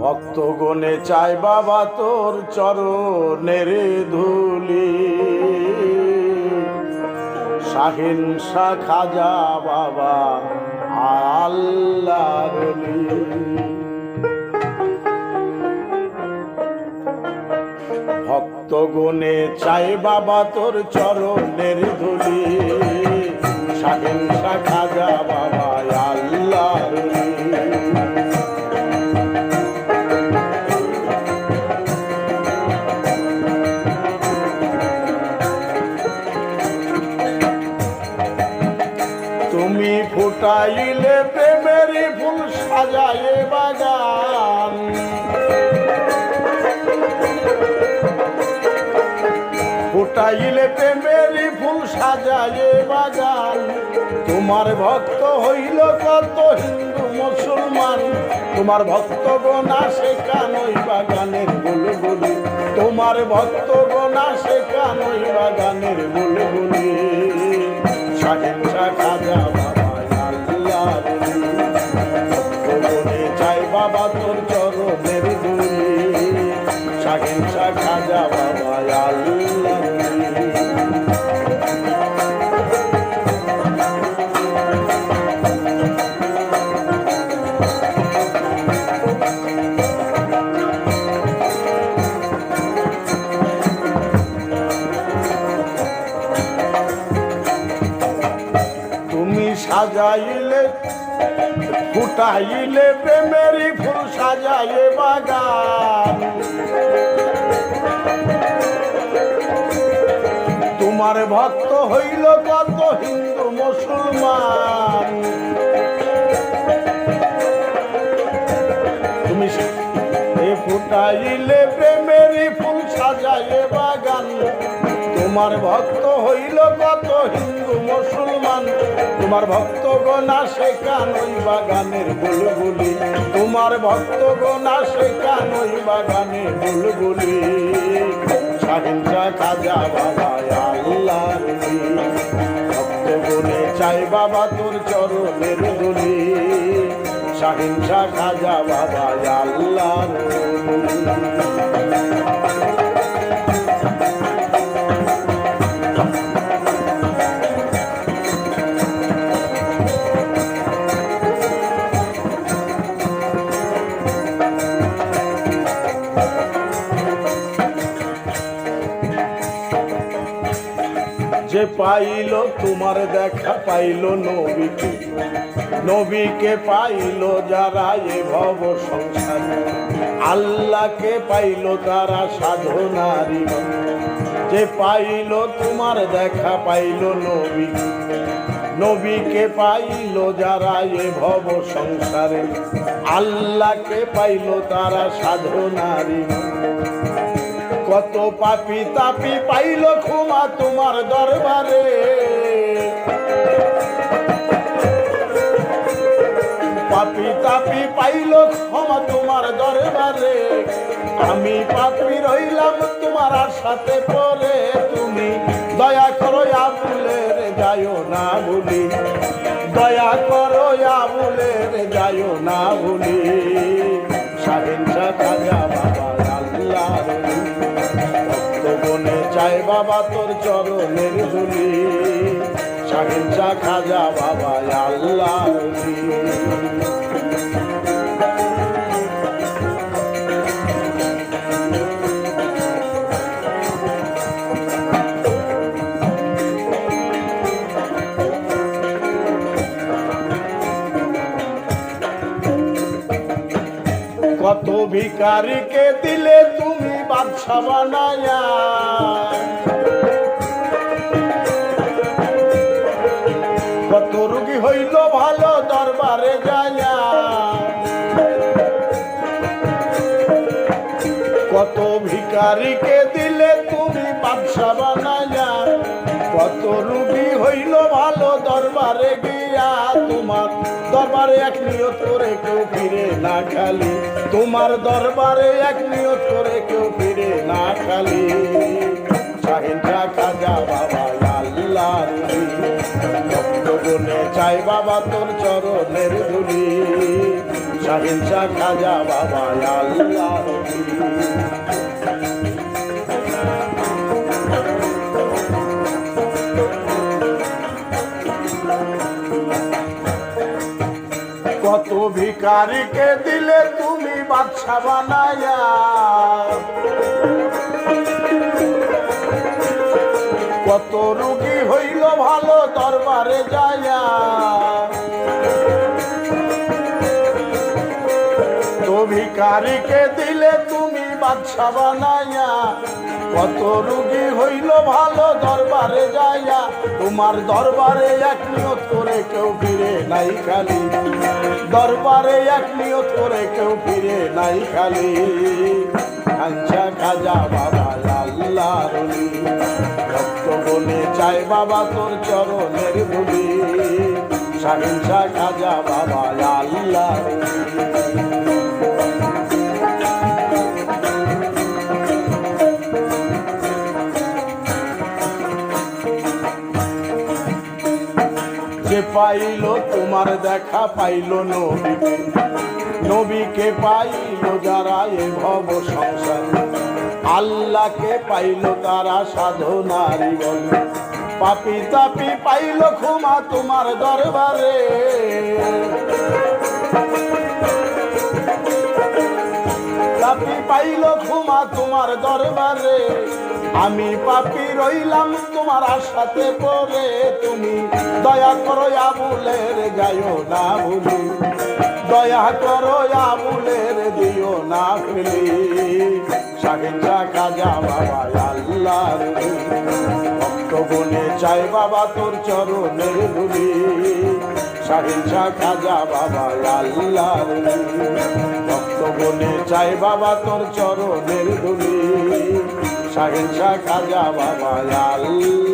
ভক্তগণে চায় বাবা তোর চরণের ধুলি। শাহিন শাহ খাজা বাবা আল্লাহ ভক্তগণে চাই বাবা তোর চরণের ধুলি। শাহিন শাহ খাজা বাবা তুমি ফুটাইলে প্রেমেরই ফুল সাজায়ে বাগান। ফুটাইলে প্রেমেরই ফুল সাজায়ে বাগান। তোমার ভক্ত হইল কত হিন্দু মুসলমান। তোমার ভক্ত গোনা শেখানোই বাগানের বুলবুলি। তোমার ভক্ত গোনা শেখানোই বাগানের বুলবুলি। স্বাধীন সাজাইলে, ফুটাইলে প্রেমেরই ফুল সাজাইয়ে বাগান। তোমার ভক্ত হইল কত হিন্দু মুসলমান। তুমি ফুটাইলে প্রেমেরই ফুল সাজাইয়ে বাগান। তোমার ভক্ত হইল কত হিন্দু মুসলমান? তোমার ভক্ত গোনা শেখানোই বাগানের বুলবুলি? তোমার ভক্ত গোনা শেখানোই বাগানের বুলবুলি? ভক্ত গুনে চাই বাবা তোর চরণের দুলি। সাহিংসা খাজা বাবা, আল্লাহ পাইল, তোমার দেখা পাইল নবীকে। নবীকে পাইল যারা এ ভব সংসার। আল্লাহকে পাইল তারা সাধনারি যে পাইল, তোমার দেখা পাইল নবী। নবীকে পাইল যারা এ ভব সংসারে। আল্লাহকে পাইল তারা সাধনারি কত পাপি তাপি পাইল ক্ষমা তোমার দরবারে। পাপি তাপি পাইল ক্ষমা তোমার দরবারে। আমি পাপি রইলাম তোমার সাথে পরে। তুমি দয়া করো আবুলের যায় না বলি দয়া করো আবুলের যায় না স্বাধীন খাজা বাবা। বাবা তোর চরণের ধুলি সাহিংসা খাজা বাবা আল্লাহ কত ভিকারিকে দিলে তুমি বাদশা বানায়া? কত ভিকারিকে দিলে তুমি বাদশা বানায়া কত রুগী হইল ভালো দরবারে গিয়া। তোমার দরবারে এক নিয়ত করে কেউ ফিরে না খালি। তোমার দরবারে এক নিয়ত করে কেউ ফিরে না খালি। শাহিনটা খাজা বাবা আল্লাহ চাই বাবা তোর চরণের ধুলি। খাজা বাবা কত ভিকারিকে দিলে তুমি বাদশা বানায়া কত রুগী হইল ভালো দরবারে যায়া ভিকারিকে দিলে তুমি বাদশা বানাইয়া, কত রুগী হইল ভালো দরবারে যাইয়া, তোমার দরবারে এক নিয়ত করে কেউ ফিরে নাই খালি। দরবারে এক নিয়ত করে কেউ ফিরে নাই খালি। কাঞ্চা খাজা বাবা আল্লাহ ভক্ত বলে চাই বাবা তোর চরণের ধুলি সাহিংসা খাজা বাবা আল্লাহ পাইল, তোমার দেখা পাইল নবীকে নবীকে পাইল যারা এ ভব সংসার। আল্লাহকে পাইল তারা সাধনারি বল পাপি তাপি পাইল ক্ষমা তোমার দরবারে। পাইল ক্ষমা তোমার দরবারে। আমি পাপি রইলাম তোমার আশাতে পড়ে তুমি। দয়া করো আবুলের গায়ো না ভুলি। দয়া করো আবুলের দিও না ফেলি সাহিংসা খাজা বাবা, আল্লাহর ভক্ত বনে চাই বাবা তোর চরণের ধুলি সাহিংসা খাজা বাবা, আল্লাহর ভক্ত বনে চাই বাবা তোর চরণের ধুলি সাহিংসা খাজা বাবা আল্লাহ